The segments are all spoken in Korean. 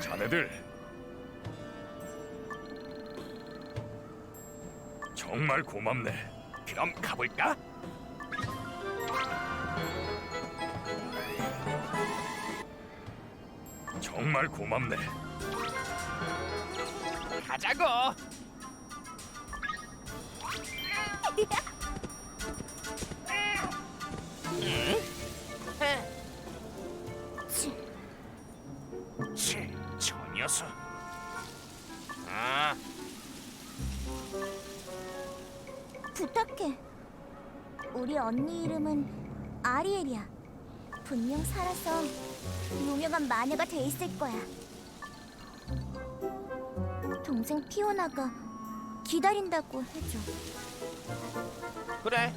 자네들 정말 고맙네. 그럼 가볼까? 정말 고맙네. 가자고. 부탁해. 우리 언니 이름은 아리엘이야. 분명 살아서 유명한 마녀가 돼 있을 거야. 동생 피오나가 기다린다고 해줘. 그래.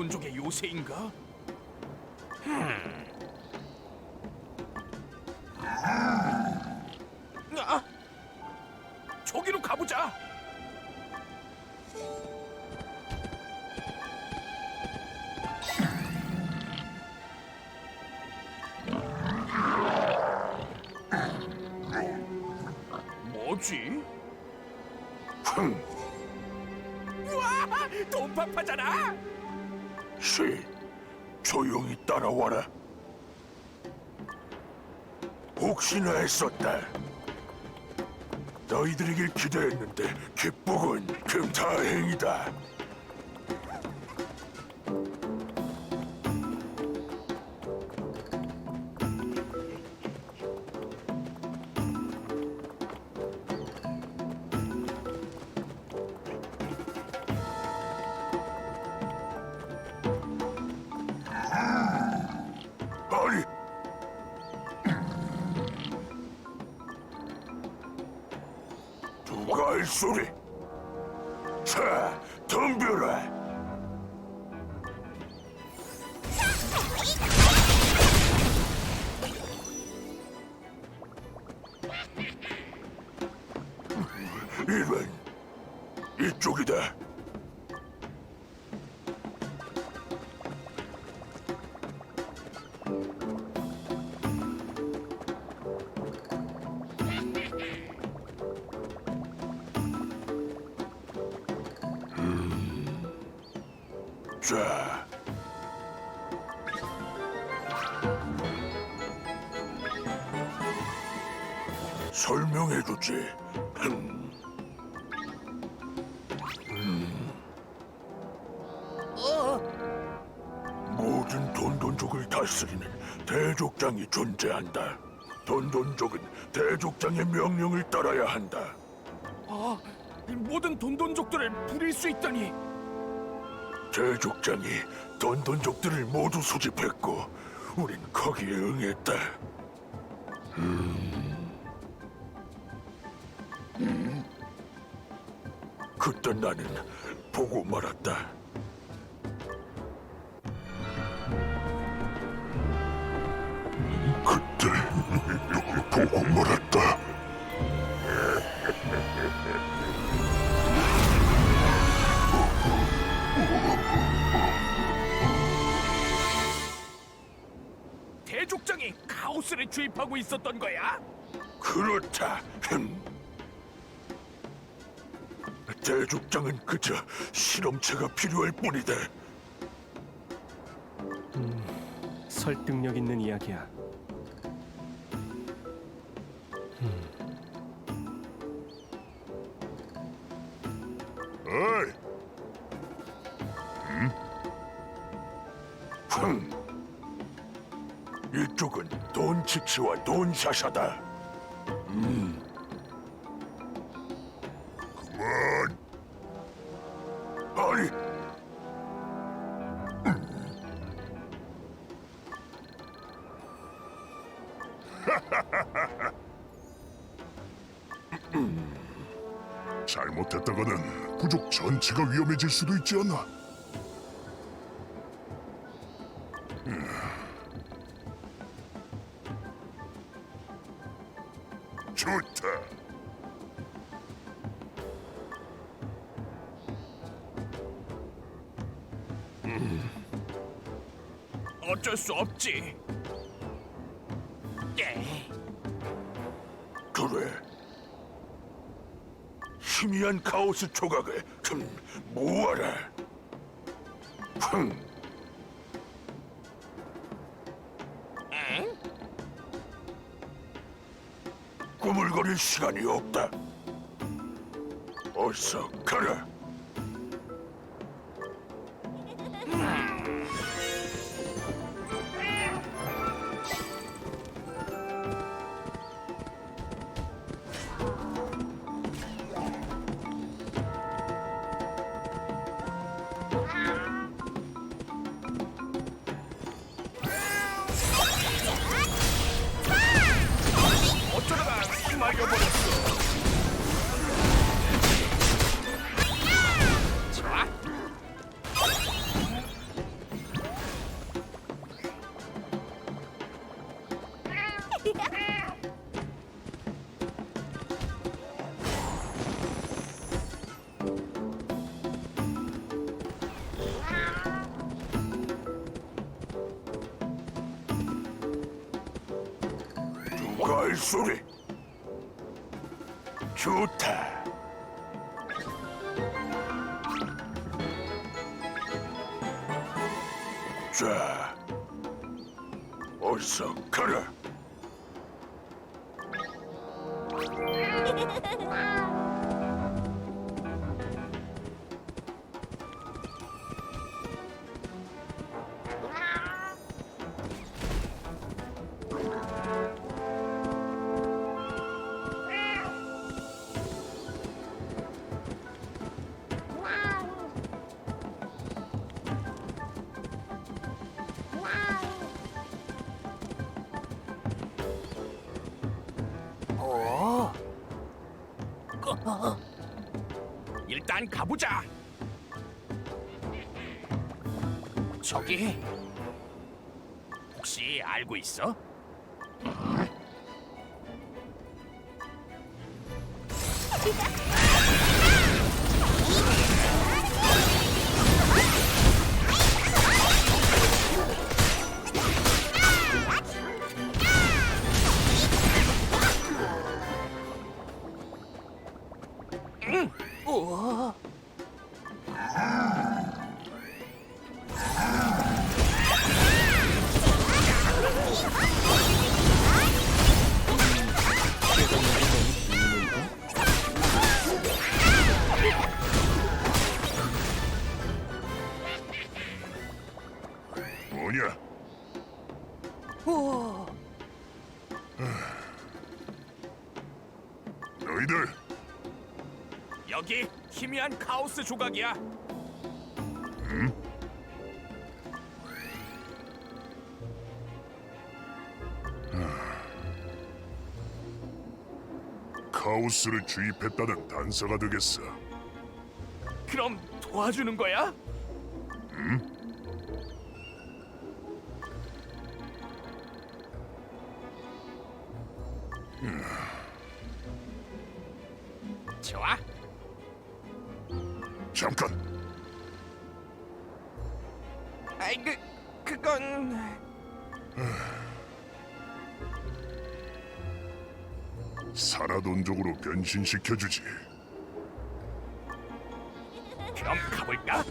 돈돈족의 요새인가? 아, 저기로 가보자. 뭐지? 흥. 우와, 돈파파잖아. 시, 조용히 따라와라. 혹시나 했었다. 너희들에길 기대했는데 기쁘군. 금 다행이다. 소리? 자, 덤벼라. 이런 이쪽이다. 설명해주지. 흠. 모든 돈돈족을 다스리는 대족장이 존재한다. 돈돈족은 대족장의 명령을 따라야 한다. 아, 모든 돈돈족들을 부릴 수 있다니. 대족장이 돈돈족들을 모두 수집했고 우린 거기에 응했다. 음. 그때 나는 보고 말았다. 그때 보고 말았다. 대족장이 카오스를 주입하고 있었던 거야? 그렇다. 흠. 대족장은 그저 실험체가 필요할 뿐이다. 설득력 있는 이야기야. 어이. 흠. 이쪽은 돈치치와 돈샤샤다. 잘못했다가는 부족 전체가 위험해질 수도 있지 않나? 좋다. 어쩔 수 없지. 예. 그래. 희미한 카오스 조각을 좀 모아라. 흥. 꾸물거릴 시간이 없다. 어서 가라. 할 소리? 좋다. 자, 어서 가라. 일단 가보자. 저기 혹시 알고 있어? 뭐 여기 희미한 카오스 조각이야. 카오스를 주입했다는 단서가 되겠어. 그럼 도와주는 거야? 좋아. 잠깐. 아이 그 그건 사라돈족으로 변신시켜주지. 그럼 가볼까?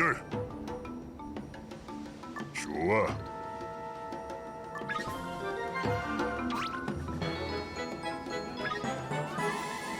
너희들. 좋아